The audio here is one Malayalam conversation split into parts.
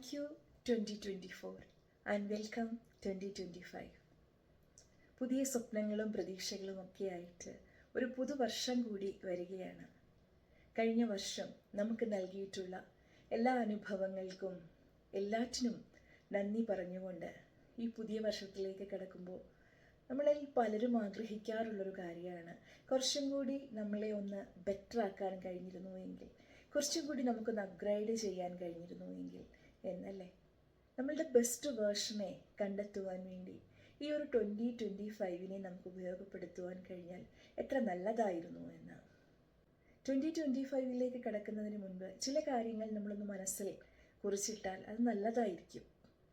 Thank you twenty twenty four and welcome twenty twenty five പുതിയ സ്വപ്നങ്ങളും പ്രതീക്ഷകളും ഒക്കെ ആയിട്ട് ഒരു പുതുവർഷം കൂടി വരികയാണ്. കഴിഞ്ഞ വർഷം നമുക്ക് നൽകിയിട്ടുള്ള എല്ലാ അനുഭവങ്ങൾക്കും എല്ലാറ്റിനും നന്ദി പറഞ്ഞുകൊണ്ട് ഈ പുതിയ വർഷത്തിലേക്ക് കിടക്കുമ്പോൾ നമ്മളിൽ പലരും ആഗ്രഹിക്കാറുള്ളൊരു കാര്യമാണ്. കുറച്ചും കൂടി നമ്മളെ ഒന്ന് ബെറ്റർ ആക്കാൻ കഴിഞ്ഞിരുന്നുവെങ്കിൽ കുറച്ചും കൂടി നമുക്കൊന്ന് അപ്ഗ്രേഡ് ചെയ്യാൻ കഴിഞ്ഞിരുന്നുവെങ്കിൽ എന്നല്ലേ? നമ്മളുടെ ബെസ്റ്റ് വേർഷനെ കണ്ടെത്തുവാൻ വേണ്ടി ഈ ഒരു ട്വന്റി ട്വന്റി ഫൈവിനെ നമുക്ക് ഉപയോഗപ്പെടുത്തുവാൻ കഴിഞ്ഞാൽ എത്ര നല്ലതായിരുന്നു എന്ന്. ട്വന്റി ട്വന്റി ഫൈവിലേക്ക് കടക്കുന്നതിന് മുൻപ് ചില കാര്യങ്ങൾ നമ്മളൊന്ന് മനസ്സിൽ കുറിച്ചിട്ടാൽ അത് നല്ലതായിരിക്കും.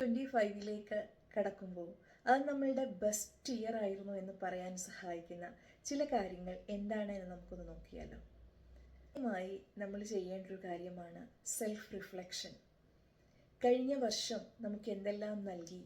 ട്വന്റി ഫൈവിലേക്ക് കടക്കുമ്പോൾ അത് നമ്മളുടെ ബെസ്റ്റ് ഇയർ ആയിരുന്നു എന്ന് പറയാൻ സഹായിക്കുന്ന ചില കാര്യങ്ങൾ എന്താണ് എന്ന് നമുക്കൊന്ന് നോക്കിയാലോ. ആദ്യമായി നമ്മൾ ചെയ്യേണ്ട ഒരു കാര്യമാണ് സെൽഫ് റിഫ്ലക്ഷൻ കഴിഞ്ഞ വർഷം നമുക്ക് എന്തെല്ലാം നൽകി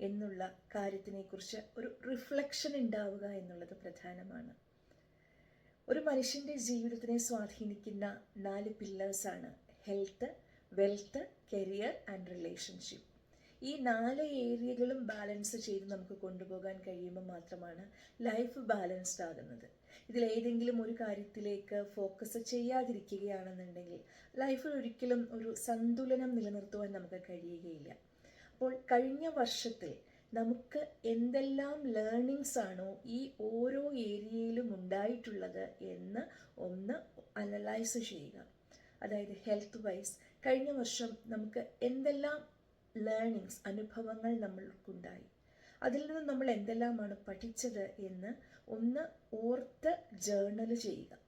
എന്നുള്ള കാര്യത്തിനെക്കുറിച്ച് ഒരു റിഫ്ലക്ഷൻ ഉണ്ടാവുക എന്നുള്ളത് പ്രധാനമാണ്. ഒരു മനുഷ്യന്റെ ജീവിതത്തിനെ സ്വാധീനിക്കുന്ന നാല് പില്ലേഴ്സാണ് health wealth career and relationship ഈ നാല് ഏരിയകളും ബാലൻസ് ചെയ്ത് നമുക്ക് കൊണ്ടുപോകാൻ കഴിയുമ്പോൾ മാത്രമാണ് ലൈഫ് ബാലൻസ്ഡ് ആകുന്നത്. ഇതിലേതെങ്കിലും ഒരു കാര്യത്തിലേക്ക് ഫോക്കസ് ചെയ്യാതിരിക്കുകയാണെന്നുണ്ടെങ്കിൽ ലൈഫിൽ ഒരിക്കലും ഒരു സന്തുലനം നിലനിർത്തുവാൻ നമുക്ക് കഴിയുകയില്ല. അപ്പോൾ കഴിഞ്ഞ വർഷത്തിൽ നമുക്ക് എന്തെല്ലാം ലേണിങ്സ് ആണോ ഈ ഓരോ ഏരിയയിലും ഉണ്ടായിട്ടുള്ളത് എന്ന് ഒന്ന് അനലൈസ് ചെയ്യുക. അതായത് ഹെൽത്ത് വൈസ് കഴിഞ്ഞ വർഷം നമുക്ക് എന്തെല്ലാം ലേണിങ്സ് അനുഭവങ്ങൾ നമ്മൾക്കുണ്ടായി. അതിൽ നിന്ന് നമ്മൾ എന്തെല്ലാമാണ് പഠിച്ചത് എന്ന് ഒന്ന് ഓർത്ത് ജേർണൽ ചെയ്യുക.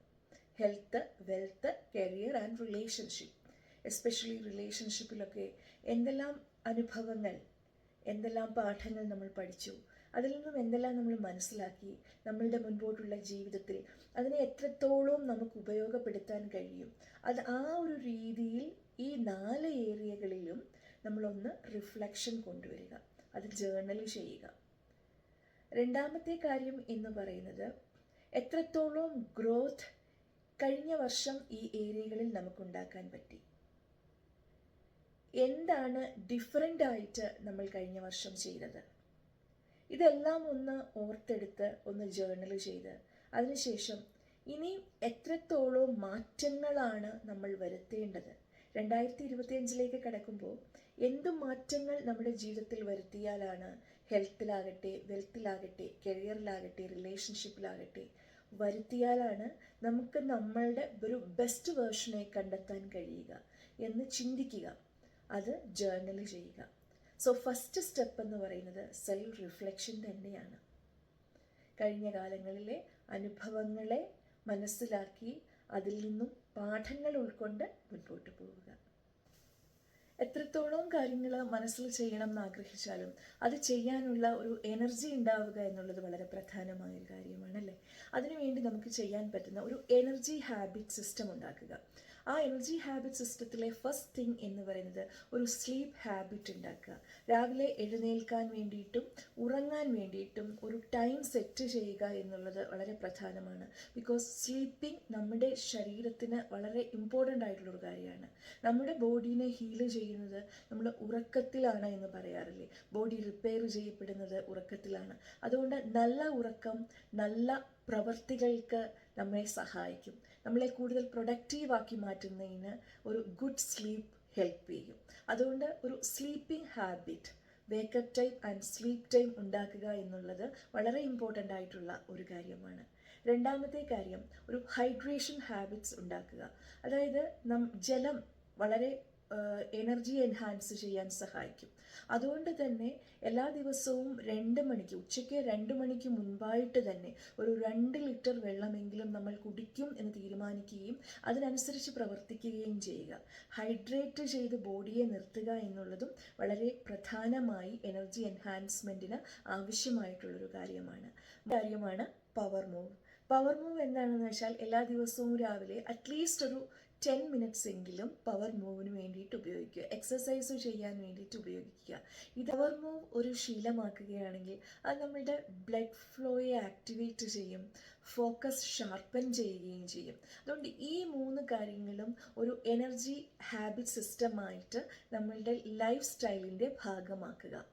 Health wealth career and relationship especially റിലേഷൻഷിപ്പിലൊക്കെ എന്തെല്ലാം അനുഭവങ്ങൾ എന്തെല്ലാം പാഠങ്ങൾ നമ്മൾ പഠിച്ചു അതിൽ നിന്നും എന്തെല്ലാം നമ്മൾ മനസ്സിലാക്കി നമ്മളുടെ മുൻപോട്ടുള്ള ജീവിതത്തിൽ അതിനെ എത്രത്തോളം നമുക്ക് ഉപയോഗപ്പെടുത്താൻ കഴിയും. അത് ആ ഒരു രീതിയിൽ ഈ നാല് ഏരിയകളിലും നമ്മളൊന്ന് റിഫ്ലക്ഷൻ കൊണ്ടുവരിക. അത് ജേർണൽ ചെയ്യുക. രണ്ടാമത്തെ കാര്യം എന്ന് പറയുന്നത് എത്രത്തോളം ഗ്രോത്ത് കഴിഞ്ഞ വർഷം ഈ ഏരിയകളിൽ നമുക്കുണ്ടാക്കാൻ പറ്റി? എന്താണ് ഡിഫറെന്റ് ആയിട്ട് നമ്മൾ കഴിഞ്ഞ വർഷം ചെയ്തത്? ഇതെല്ലാം ഒന്ന് ഓർത്തെടുത്ത് ഒന്ന് ജേർണൽ ചെയ്ത് അതിനുശേഷം ഇനിയും എത്രത്തോളം മാറ്റങ്ങളാണ് നമ്മൾ വരുത്തേണ്ടത്? രണ്ടായിരത്തി ഇരുപത്തിയഞ്ചിലേക്ക് കടക്കുമ്പോൾ എന്ത് മാറ്റങ്ങൾ നമ്മുടെ ജീവിതത്തിൽ വരുത്തിയാലാണ് ഹെൽത്തിലാകട്ടെ വെൽത്തിലാകട്ടെ കരിയറിലാകട്ടെ റിലേഷൻഷിപ്പിലാകട്ടെ വരുത്തിയാലാണ് നമുക്ക് നമ്മളുടെ ഒരു ബെസ്റ്റ് വേർഷനെ കണ്ടെത്താൻ കഴിയുക എന്ന് ചിന്തിക്കുക. അത് ജേർണൽ ചെയ്യുക. സോ ഫസ്റ്റ് സ്റ്റെപ്പ് എന്ന് പറയുന്നത് സെൽഫ് റിഫ്ലക്ഷൻ തന്നെയാണ്. കഴിഞ്ഞ കാലങ്ങളിലെ അനുഭവങ്ങളെ മനസ്സിലാക്കി അതിൽ നിന്നും പാഠങ്ങൾ ഉൾക്കൊണ്ട് മുൻപോട്ട് പോവുക. എത്രത്തോളം കാര്യങ്ങൾ മനസ്സിൽ ചെയ്യണം എന്ന് ആഗ്രഹിച്ചാലും അത് ചെയ്യാനുള്ള ഒരു എനർജി ഉണ്ടാവുക എന്നുള്ളത് വളരെ പ്രധാനമായ ഒരു കാര്യമാണല്ലേ അതിനുവേണ്ടി നമുക്ക് ചെയ്യാൻ പറ്റുന്ന ഒരു എനർജി ഹാബിറ്റ് സിസ്റ്റം ഉണ്ടാക്കുക. ആ എനർജി ഹാബിറ്റ് സിസ്റ്റത്തിലെ ഫസ്റ്റ് തിങ് എന്ന് പറയുന്നത് ഒരു സ്ലീപ്പ് ഹാബിറ്റ് ഉണ്ടാക്കുക. രാവിലെ എഴുന്നേൽക്കാൻ വേണ്ടിയിട്ടും ഉറങ്ങാൻ വേണ്ടിയിട്ടും ഒരു ടൈം സെറ്റ് ചെയ്യുക എന്നുള്ളത് വളരെ പ്രധാനമാണ്. ബിക്കോസ് സ്ലീപ്പിംഗ് നമ്മുടെ ശരീരത്തിന് വളരെ ഇമ്പോർട്ടന്റ് ആയിട്ടുള്ളൊരു കാര്യമാണ്. നമ്മുടെ ബോഡീനെ ഹീൽ ചെയ്യുന്നത് നമ്മൾ ഉറക്കത്തിലാണ് എന്ന് പറയാറില്ലേ. ബോഡി റിപ്പയർ ചെയ്യപ്പെടുന്നത് ഉറക്കത്തിലാണ്. അതുകൊണ്ട് നല്ല ഉറക്കം നല്ല പ്രവർത്തികൾക്ക് നമ്മെ സഹായിക്കും. നമ്മളെ കൂടുതൽ പ്രൊഡക്റ്റീവാക്കി മാറ്റുന്നതിന് ഒരു ഗുഡ് സ്ലീപ്പ് ഹെൽപ്പ് ചെയ്യും. അതുകൊണ്ട് ഒരു sleeping habit wake up time and sleep time ഉണ്ടാക്കുക എന്നുള്ളത് വളരെ ഇമ്പോർട്ടന്റ് ആയിട്ടുള്ള ഒരു കാര്യമാണ്. രണ്ടാമത്തെ കാര്യം ഒരു ഹൈഡ്രേഷൻ ഹാബിറ്റ്സ് ഉണ്ടാക്കുക. അതായത് നം ജലം വളരെ എനർജി എൻഹാൻസ് ചെയ്യാൻ സഹായിക്കും. അതുകൊണ്ട് തന്നെ എല്ലാ ദിവസവും രണ്ട് മണിക്ക് ഉച്ചയ്ക്ക് രണ്ട് മണിക്ക് മുൻപായിട്ട് തന്നെ ഒരു രണ്ട് ലിറ്റർ വെള്ളമെങ്കിലും നമ്മൾ കുടിക്കും എന്ന് തീരുമാനിക്കുകയും അതിനനുസരിച്ച് പ്രവർത്തിക്കുകയും ചെയ്യുക. ഹൈഡ്രേറ്റ് ചെയ്ത് ബോഡിയെ നിർത്തുക എന്നുള്ളതും വളരെ പ്രധാനമായി എനർജി എൻഹാൻസ്മെന്റിന് ആവശ്യമായിട്ടുള്ളൊരു കാര്യമാണ്. കാര്യമാണ് പവർ മൂവ് പവർ മൂവ് എന്താണെന്ന് വെച്ചാൽ എല്ലാ ദിവസവും രാവിലെ അറ്റ്ലീസ്റ്റ് ഒരു ടെൻ മിനിറ്റ്സ് എങ്കിലും പവർ മൂവിന് വേണ്ടിയിട്ട് ഉപയോഗിക്കുക. എക്സസൈസ് ചെയ്യാൻ വേണ്ടിയിട്ട് ഉപയോഗിക്കുക. ഇത് പവർ മൂവ് ഒരു ശീലമാക്കുകയാണെങ്കിൽ അത് നമ്മുടെ ബ്ലഡ് ഫ്ലോയെ ആക്ടിവേറ്റ് ചെയ്യും ഫോക്കസ് ഷാർപ്പൻ ചെയ്യുകയും ചെയ്യും. അതുകൊണ്ട് ഈ മൂന്ന് കാര്യങ്ങളും ഒരു എനർജി ഹാബിറ്റ് സിസ്റ്റമായിട്ട് നമ്മളുടെ ലൈഫ് സ്റ്റൈലിന്റെ ഭാഗമാക്കുക.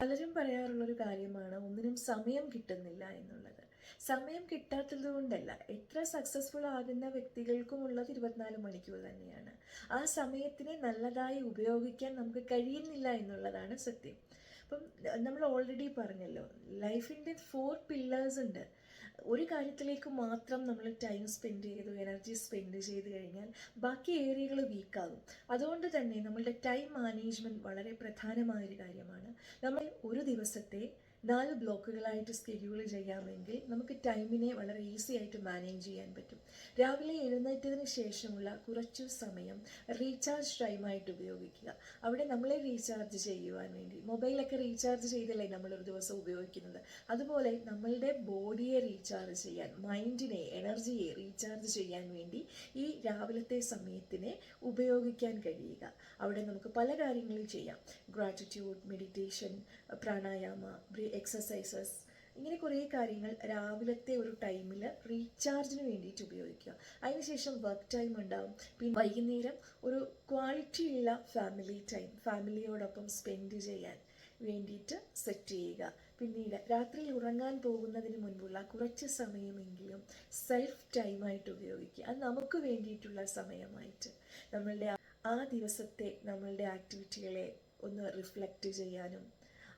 പലരും പറയാറുള്ളൊരു കാര്യമാണ് ഒന്നിനും സമയം കിട്ടുന്നില്ല എന്നുള്ളത്. സമയം കിട്ടാത്തത് കൊണ്ടല്ല എത്ര സക്സസ്ഫുൾ ആകുന്ന വ്യക്തികൾക്കും ഉള്ളത് ഇരുപത്തിനാല് മണിക്കൂർ തന്നെയാണ്. ആ സമയത്തിനെ നല്ലതായി ഉപയോഗിക്കാൻ നമുക്ക് കഴിയുന്നില്ല എന്നുള്ളതാണ് സത്യം. അപ്പം നമ്മൾ ഓൾറെഡി പറഞ്ഞല്ലോ ലൈഫിന്റെ ഫോർ പില്ലേഴ്സ് ഉണ്ട്. ഒരു കാര്യത്തിലേക്ക് മാത്രം നമ്മൾ ടൈം സ്പെൻഡ് ചെയ്തു എനർജി സ്പെൻഡ് ചെയ്ത് കഴിഞ്ഞാൽ ബാക്കി ഏരിയകൾ വീക്കാകും അതുകൊണ്ട് തന്നെ നമ്മളുടെ ടൈം മാനേജ്മെന്റ് വളരെ പ്രധാനമായൊരു കാര്യമാണ്. നമ്മൾ ഒരു ദിവസത്തെ നാല് ബ്ലോക്കുകളായിട്ട് സ്കെഡ്യൂൾ ചെയ്യാമെങ്കിൽ നമുക്ക് ടൈമിനെ വളരെ ഈസി ആയിട്ട് മാനേജ് ചെയ്യാൻ പറ്റും. രാവിലെ എഴുന്നേറ്റതിന് ശേഷമുള്ള കുറച്ചു സമയം റീചാർജ് ടൈമായിട്ട് ഉപയോഗിക്കുക. അവിടെ നമ്മളെ റീചാർജ് ചെയ്യുവാൻ വേണ്ടി. മൊബൈലൊക്കെ റീചാർജ് ചെയ്തല്ലേ നമ്മൾ ഒരു ദിവസം ഉപയോഗിക്കുന്നത്? അതുപോലെ നമ്മളുടെ ബോഡിയെ റീചാർജ് ചെയ്യാൻ മൈൻഡിനെ എനർജിയെ റീചാർജ് ചെയ്യാൻ വേണ്ടി ഈ രാവിലത്തെ സമയത്തിനെ ഉപയോഗിക്കാൻ കഴിയുക. അവിടെ നമുക്ക് പല കാര്യങ്ങളും ചെയ്യാം. ഗ്രാറ്റിറ്റ്യൂഡ് മെഡിറ്റേഷൻ പ്രാണായാമ എക്സസൈസസ് ഇങ്ങനെ കുറേ കാര്യങ്ങൾ രാവിലത്തെ ഒരു ടൈമിൽ റീചാർജിന് വേണ്ടിയിട്ട് ഉപയോഗിക്കുക. അതിനുശേഷം വർക്ക് ടൈം ഉണ്ടാവും. പിന്നെ വൈകുന്നേരം ഒരു ക്വാളിറ്റി ഉള്ള ഫാമിലി ടൈം ഫാമിലിയോടൊപ്പം സ്പെൻഡ് ചെയ്യാൻ വേണ്ടിയിട്ട് സെറ്റ് ചെയ്യുക. പിന്നീട് രാത്രിയിൽ ഉറങ്ങാൻ പോകുന്നതിന് മുൻപുള്ള കുറച്ച് സമയമെങ്കിലും സെൽഫ് ടൈമായിട്ട് ഉപയോഗിക്കുക. അത് നമുക്ക് വേണ്ടിയിട്ടുള്ള സമയമായിട്ട്. നമ്മളുടെ ആ ദിവസത്തെ നമ്മളുടെ ആക്ടിവിറ്റികളെ ഒന്ന് റിഫ്ലക്റ്റ് ചെയ്യാനും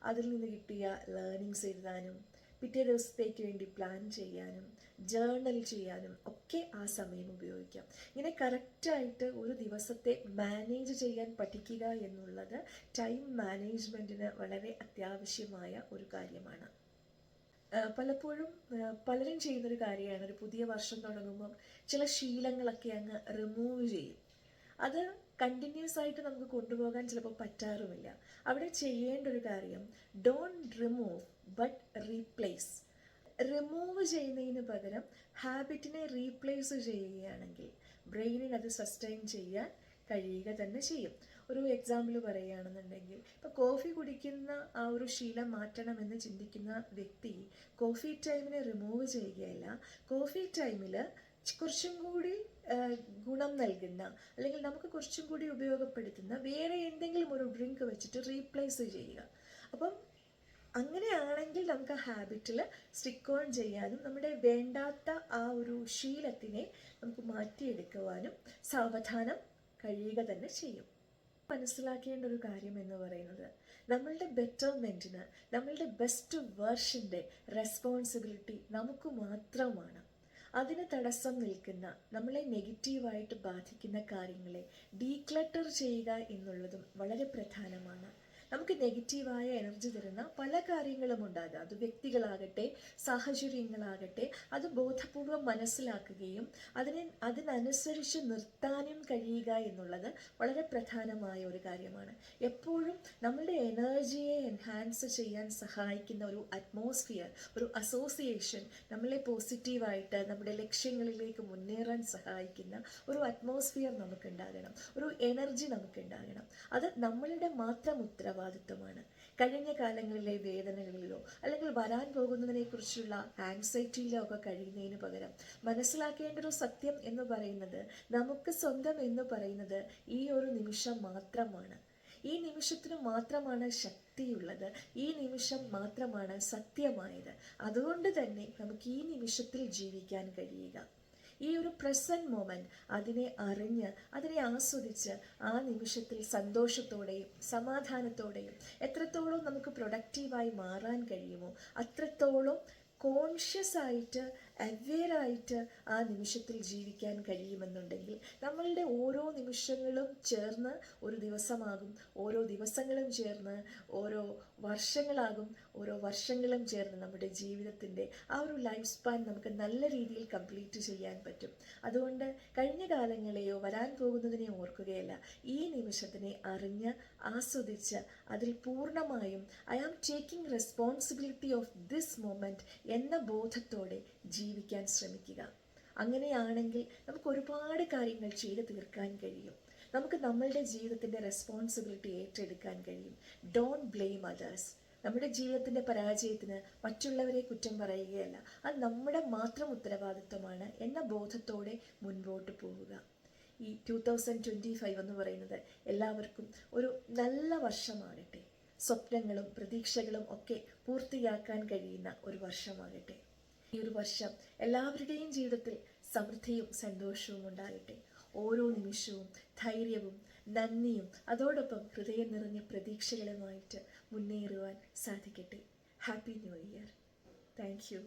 അതിൽ നിന്ന് കിട്ടിയ ലേണിങ്സ് എഴുതാനും പിറ്റേ ദിവസത്തേക്ക് വേണ്ടി പ്ലാൻ ചെയ്യാനും ജേർണൽ ചെയ്യാനും ഒക്കെ ആ സമയം ഉപയോഗിക്കാം. ഇങ്ങനെ കറക്റ്റായിട്ട് ഒരു ദിവസത്തെ മാനേജ് ചെയ്യാൻ പഠിക്കുക എന്നുള്ളത് ടൈം മാനേജ്മെന്റിന് വളരെ അത്യാവശ്യമായ ഒരു കാര്യമാണ്. പലപ്പോഴും പലരും ചെയ്യുന്നൊരു കാര്യമാണ് ഒരു പുതിയ വർഷം തുടങ്ങുമ്പം ചില ശീലങ്ങളൊക്കെ അങ്ങ് റിമൂവ് ചെയ്യും. അത് കണ്ടിന്യൂസ് ആയിട്ട് നമുക്ക് കൊണ്ടുപോകാൻ ചിലപ്പോൾ പറ്റാറുമില്ല. അവിടെ ചെയ്യേണ്ട ഒരു കാര്യം don't remove but replace remove ചെയ്യുന്നതിന് പകരം ഹാബിറ്റിനെ റീപ്ലേസ് ചെയ്യുകയാണെങ്കിൽ ബ്രെയിനിന് അത് സസ്റ്റെയിൻ ചെയ്യാൻ കഴിയുക തന്നെ ചെയ്യും. ഒരു എക്സാമ്പിൾ പറയുകയാണെന്നുണ്ടെങ്കിൽ ഇപ്പോൾ കോഫി കുടിക്കുന്ന ആ ഒരു ശീലം മാറ്റണമെന്ന് ചിന്തിക്കുന്ന വ്യക്തി കോഫി ടൈമിനെ റിമൂവ് ചെയ്യുകയല്ല. കോഫി ടൈമിൽ കുറച്ചും കൂടി ഗുണം നൽകുന്ന അല്ലെങ്കിൽ നമുക്ക് കുറച്ചും കൂടി ഉപയോഗപ്പെടുത്തുന്ന വേറെ എന്തെങ്കിലും ഒരു ഡ്രിങ്ക് വെച്ചിട്ട് റീപ്ലേസ് ചെയ്യുക. അപ്പം അങ്ങനെയാണെങ്കിൽ നമുക്ക് ആ ഹാബിറ്റിൽ സ്റ്റിക്ക് ഓൺ ചെയ്യാനും നമ്മുടെ വേണ്ടാത്ത ആ ഒരു ശീലത്തിനെ നമുക്ക് മാറ്റിയെടുക്കുവാനും സാവധാനം കഴിയുക തന്നെ ചെയ്യും. മനസ്സിലാക്കേണ്ട ഒരു കാര്യം എന്ന് പറയുന്നത് നമ്മളുടെ ബെറ്റർമെന്റിന് നമ്മളുടെ ബെസ്റ്റ് വേർഷന്റെ റെസ്പോൺസിബിലിറ്റി നമുക്ക് മാത്രമാണ്. അതിന് തടസ്സം നിൽക്കുന്ന നമ്മളെ നെഗറ്റീവായിട്ട് ബാധിക്കുന്ന കാര്യങ്ങളെ ഡീക്ലട്ടർ ചെയ്യുക എന്നുള്ളതും വളരെ പ്രധാനമാണ്. നമുക്ക് നെഗറ്റീവായ എനർജി തരുന്ന പല കാര്യങ്ങളും ഉണ്ടാകാം. അത് വ്യക്തികളാകട്ടെ സാഹചര്യങ്ങളാകട്ടെ അത് ബോധപൂർവം മനസ്സിലാക്കുകയും അതിനെ അതിനനുസരിച്ച് നിർത്താനും കഴിയുക എന്നുള്ളത് വളരെ പ്രധാനമായ ഒരു കാര്യമാണ്. എപ്പോഴും നമ്മളുടെ എനർജിയെ എൻഹാൻസ് ചെയ്യാൻ സഹായിക്കുന്ന ഒരു അറ്റ്മോസ്ഫിയർ ഒരു അസോസിയേഷൻ നമ്മളെ പോസിറ്റീവായിട്ട് നമ്മുടെ ലക്ഷ്യങ്ങളിലേക്ക് മുന്നേറാൻ സഹായിക്കുന്ന ഒരു അറ്റ്മോസ്ഫിയർ നമുക്കുണ്ടാകണം. ഒരു എനർജി നമുക്കുണ്ടാകണം. അത് നമ്മളുടെ മാത്രം ഉത്തരവാദിത്വമാണ്. കഴിഞ്ഞ കാലങ്ങളിലെ വേദനകളിലോ അല്ലെങ്കിൽ വരാൻ പോകുന്നതിനെക്കുറിച്ചുള്ള ആങ്സൈറ്റിയിലോ ഒക്കെ കഴിയുന്നതിന് പകരം മനസ്സിലാക്കേണ്ട ഒരു സത്യം എന്ന് പറയുന്നത് നമുക്ക് സ്വന്തം എന്ന് പറയുന്നത് ഈ ഒരു നിമിഷം മാത്രമാണ്. ഈ നിമിഷത്തിന് മാത്രമാണ് ശക്തിയുള്ളത്. ഈ നിമിഷം മാത്രമാണ് സത്യമായത്. അതുകൊണ്ട് തന്നെ നമുക്ക് ഈ നിമിഷത്തിൽ ജീവിക്കാൻ കഴിയുക. ഈ ഒരു പ്രസന്റ് മൊമെന്റ് അതിനെ അറിഞ്ഞ് അതിനെ ആസ്വദിച്ച് ആ നിമിഷത്തിൽ സന്തോഷത്തോടെയും സമാധാനത്തോടെയും എത്രത്തോളം നമുക്ക് പ്രൊഡക്റ്റീവായി മാറാൻ കഴിയുമോ അത്രത്തോളം കോൺഷ്യസ് ആയിട്ട് അവെയർ ആയിട്ട് ആ നിമിഷത്തിൽ ജീവിക്കാൻ കഴിയുമെന്നുണ്ടെങ്കിൽ നമ്മളുടെ ഓരോ നിമിഷങ്ങളും ചേർന്ന് ഒരു ദിവസമാകും. ഓരോ ദിവസങ്ങളും ചേർന്ന് ഓരോ വർഷങ്ങളാകും. ഓരോ വർഷങ്ങളും ചേർന്ന് നമ്മുടെ ജീവിതത്തിന്റെ ആ ഒരു ലൈഫ് സ്പാൻ നമുക്ക് നല്ല രീതിയിൽ കംപ്ലീറ്റ് ചെയ്യാൻ പറ്റും. അതുകൊണ്ട് കഴിഞ്ഞ കാലങ്ങളെയോ വരാൻ പോകുന്നതിനെ ഓർക്കുകയല്ല. ഈ നിമിഷത്തിനെ അറിഞ്ഞ് ആസ്വദിച്ച് അതിൽ പൂർണമായും I am taking responsibility of this moment എന്ന ബോധത്തോടെ ജീവിക്കാൻ ശ്രമിക്കുക. അങ്ങനെയാണെങ്കിൽ നമുക്ക് ഒരുപാട് കാര്യങ്ങൾ ചെയ്തു തീർക്കാൻ കഴിയും. നമുക്ക് നമ്മളുടെ ജീവിതത്തിന്റെ റെസ്പോൺസിബിലിറ്റി ഏറ്റെടുക്കാൻ കഴിയും. ഡോണ്ട് ബ്ലെയിം അതേഴ്സ് നമ്മുടെ ജീവിതത്തിന്റെ പരാജയത്തിന് മറ്റുള്ളവരെ കുറ്റം പറയുകയല്ല. അത് നമ്മുടെ മാത്രം ഉത്തരവാദിത്വമാണ് എന്ന ബോധത്തോടെ മുൻപോട്ട് പോവുക. ഈ ടു തൗസൻഡ് ട്വന്റി ഫൈവ് എന്ന് പറയുന്നത് എല്ലാവർക്കും ഒരു നല്ല വർഷമാകട്ടെ. സ്വപ്നങ്ങളും പ്രതീക്ഷകളും ഒക്കെ പൂർത്തിയാക്കാൻ കഴിയുന്ന ഒരു വർഷമാകട്ടെ. ഈ ഒരു വർഷം എല്ലാവരുടെയും ജീവിതത്തിൽ സമൃദ്ധിയും സന്തോഷവും ഉണ്ടാകട്ടെ. ഓരോ നിമിഷവും ധൈര്യവും നന്ദിയും അതോടൊപ്പം ഹൃദയം നിറഞ്ഞ പ്രതീക്ഷകളുമായിട്ട് മുന്നേറുവാൻ സാധിക്കട്ടെ. Happy new year thank you